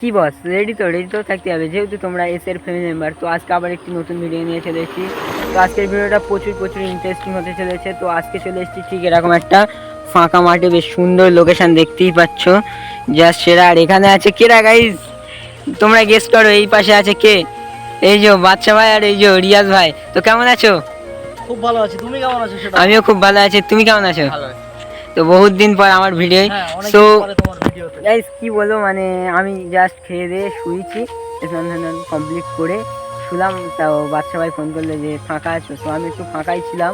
কি বস রেডি তো রেডি তো থাকতে হবে। যেহেতু তোমরা এসের ফ্যামিলি মেম্বার তো আজকে আবার একটি নতুন ভিডিও নিয়ে চলে এসেছি। তো আজকের ভিডিওটা প্রচুর প্রচুর ইন্টারেস্টিং হতে চলেছে। তো আজকে চলে এসেছি ঠিক এরকম একটা ফাঁকা মাঠে বেশ সুন্দর লোকেশন দেখতেই পাচ্ছ। জাস্ট সেরা। আর এখানে আছে কেরা গাইজ তোমরা গেস করো এই পাশে আছে কে? এই যে বাচ্চা ভাই আর এই যে রিয়াজ ভাই। তো কেমন আছো? খুব ভালো আছি। তুমি কেমন আছো আমিও খুব ভালো আছি। তুমি কেমন আছো? ভালো আছি। তো বহুত দিন পর আমার ভিডিও। হ্যাঁ সো ভিডিওতে গাইস কি বলব মানে আমি জাস্ট খেয়ে দিয়ে শুয়েছি স্নান ধান কমপ্লিট করে শুলাম তাও বাচ্চা ভাই ফোন করল যে ফাঁকা আছো তো আমি একটু ফাঁকাই ছিলাম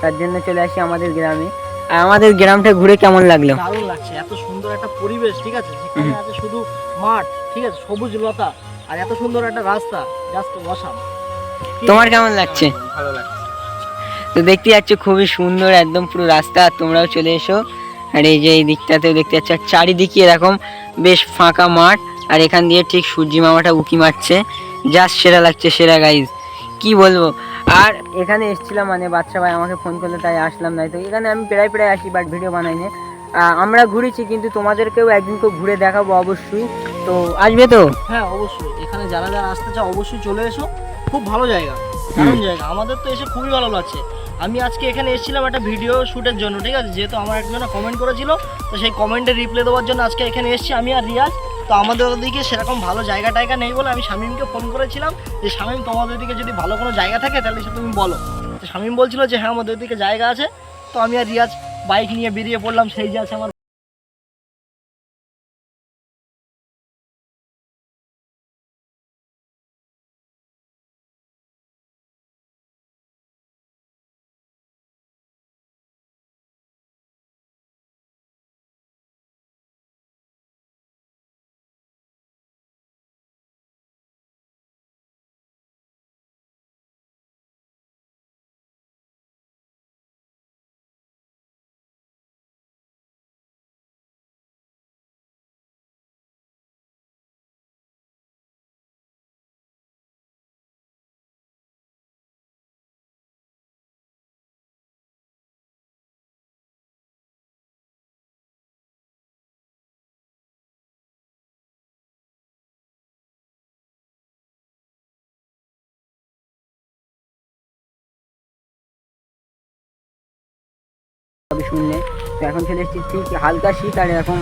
তার জন্য চলে আসি আমাদের গ্রামে। আর আমাদের গ্রামটা ঘুরে কেমন লাগল? দারুণ লাগছে এত সুন্দর একটা পরিবেশ ঠিক আছে? হুম। আছে শুধু মাঠ ঠিক আছে? সবুজ লতা আর এত সুন্দর একটা রাস্তা জাস্ট অসাম। তোমার কেমন লাগছে? ভালো লাগছে। তো দেখতে যাচ্ছ খুবই সুন্দর একদম পুরো রাস্তা তোমরাও চলে এসো। আর এই যে এই দিকটাতেও দেখতে পাচ্ছ আর চারিদিকে এরকম বেশ ফাঁকা মাঠ আর এখান দিয়ে ঠিক সূর্যি মামাটা উঁকি মারছে। জাস্ট সেরা লাগছে সেরা গাইজ কি বলব? আর এখানে এসেছিলাম মানে বাচ্চা ভাই আমাকে ফোন করল তাই আসলাম নাই তো এখানে আমি প্রায় প্রায় আসি বাট ভিডিও বানাইনি আহ, আমরা ঘুরেছি কিন্তু তোমাদেরকেও একদিন কেউ ঘুরে দেখাবো অবশ্যই। তো আসবে তো? হ্যাঁ অবশ্যই। এখানে যারা যারা আসতে চাও অবশ্যই চলে এসো। খুব ভালো জায়গা। দারুণ জায়গা। আমাদের তো এসে খুবই ভালো লাগছে। আমি আজকে এখানে এসেছিলাম একটা ভিডিও শ্যুটের জন্য, ঠিক আছে? যেহেতু আমার একজন কমেন্ট করেছিল, তো সেই কমেন্টে রিপ্লাই দেওয়ার জন্য আজকে এখানে এসেছি আমি আর রিয়াজ। তো আমাদের ওদিকে সেরকম ভালো জায়গা টায়গা নেই বলে আমি শামীমকে ফোন করেছিলাম যে, শামীম, তোমাদের ওদিকে যদি ভালো কোনো জায়গা থাকে, তাহলে সে তুমি বলো। তো শামীম বলছিল যে হ্যাঁ আমাদের ওদিকে জায়গা আছে। তো আমি আর রিয়াজ বাইক নিয়ে বেরিয়ে পড়লাম, সেই যে আছে আমার শুনলে। তো এখন চলে এসেছি ঠিক হালকা শীত আর এরকম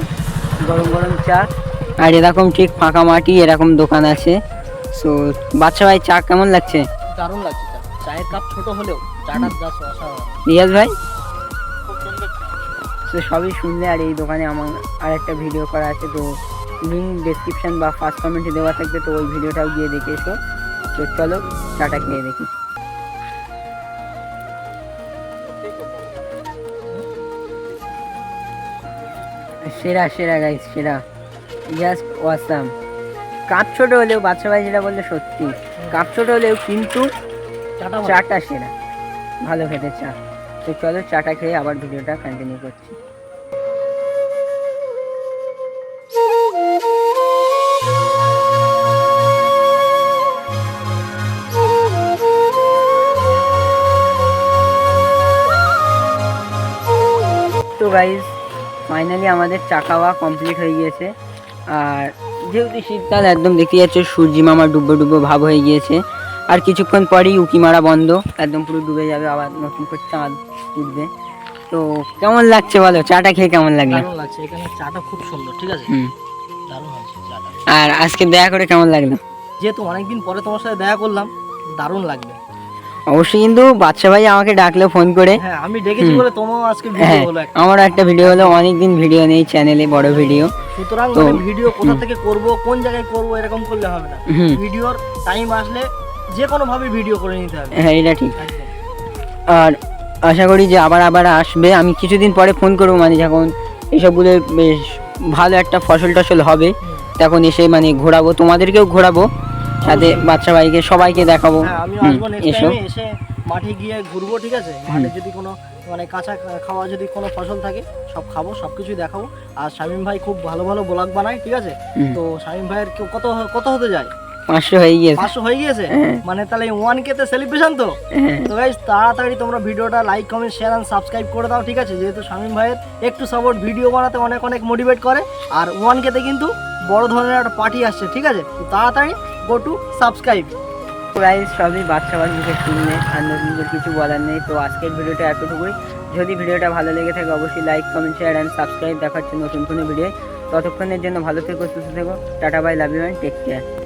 গরম গরম চা। আর এরকম ঠিক ফাঁকা মাটি এরকম দোকান আছে। সো বাচ্চা ভাই চা কেমন লাগছে? দারুণ লাগছে চা। চায়ের কাপ ছোট হলেও চাটার অসাধারণ। রিয়াজ ভাই? খুব তো সবই শুনলে আর এই দোকানে আমার আর একটা ভিডিও করা আছে। তো লিঙ্ক ডেসক্রিপশন বা ফার্স্ট কমেন্টে দেওয়া থাকবে তো ওই ভিডিওটাও গিয়ে দেখে এসো। তো চলো চাটা খেয়ে দেখি। সেরা সেরা গাইস সেরা। জাস্ট ওয়াসাম কাপ ছোট হলেও বাচ্চা ভাই যেটা বললে সত্যি। কাপ ছোট হলেও কিন্তু চাটা চাটা সেরা। ভালো খেতে চা। তো চলো চাটা খেয়ে আবার ভিডিওটা কন্টিনিউ করছি। তো গাইজ ফাইনালি আমাদের চা খাওয়া কমপ্লিট হয়ে গিয়েছে। আর যেহেতু শীতকাল একদম দেখতে যাচ্ছে সূর্যি মামা ডুবো ডুবো ভাব হয়ে গিয়েছে। আর কিছুক্ষণ পরেই উকি মারা বন্ধ একদম পুরো ডুবে যাবে আবার নতুন করে চাঁদ উঠবে তো কেমন লাগছে বলো? চাটা খেয়ে কেমন লাগল? লাগছে এখানে চাটা খুব সুন্দর ঠিক আছে? দারুণ হয়েছে চাটা। আর আজকে দেখা করে কেমন লাগল? যেহেতু অনেকদিন পরে তোমার সাথে দেখা করলাম দারুণ লাগবে। অবশ্যই কিন্তু বাচ্চা ভাই আমাকে ডাকলো ফোন করে। হ্যাঁ আমি ডেকেছি বলে আজকে হ্যাঁ ভিডিও হলো একটা। আমারও একটা ভিডিও হলো অনেকদিন ভিডিও নেই চ্যানেলে বড় ভিডিও সুতরাং তো- মানে ভিডিও কোথা থেকে করব কোন জায়গায় করব এরকম করলে হবে না। ভিডিওর টাইম আসলে যে কোনো ভাবে ভিডিও করে নিতে হবে। হ্যাঁ এটা ঠিক। আর আশা করি যে আবার আবার আসবে। আমি কিছুদিন পরে ফোন করব মানে যখন এসবগুলো বেশ ভালো একটা ফসল টসল হবে তখন এসে মানে ঘোরাবো তোমাদেরকেও ঘোরাবো। সাথে বাচ্চা ভাইকে সবাইকে দেখাবো। হ্যাঁ আসব নেক্সট এসো। টাইমে এসে মাঠে গিয়ে ঘুরবো ঠিক আছে? মাঠে যদি কোনো মানে কাঁচা খাওয়া যদি কোনো ফসল থাকে সব খাব সব কিছুই দেখাবো। আর শামীম ভাই খুব ভালো ভালো ব্লগ বানায় ঠিক আছে? তো শামীম ভাইয়ের কত কত হতে যায়? পাঁচশো হয়ে গিয়েছে। পাঁচশো হয়ে গিয়েছে? হ্যাঁ। মানে তাহলে ওয়ান কে তে সেলিব্রেশন তো? হ্যাঁ। তো গাইজ তাড়াতাড়ি তোমরা ভিডিওটা like comment share and subscribe করে দাও ঠিক আছে? যেহেতু শামীম ভাইয়ের একটু সাপোর্ট ভিডিও বানাতে অনেক অনেক মোটিভেট করে। আর ওয়ান কেতে কিন্তু বড় ধরনের একটা পার্টি আসছে ঠিক আছে? তো তাড়াতাড়ি গো টু সাবস্ক্রাইব প্রায় সবই বাচ্চা বাচ্চাকে শুনলে, আর নতুন করে কিছু বলার নেই। তো আজকের ভিডিওটা এতটুকুই। যদি ভিডিওটা ভালো লেগে থাকে, অবশ্যই like comment share and subscribe দেখাচ্ছে নতুন কোনো ভিডিও ততক্ষণের জন্য ভালো থেকো, সুস্থ থেকো। Tata bye love you and take care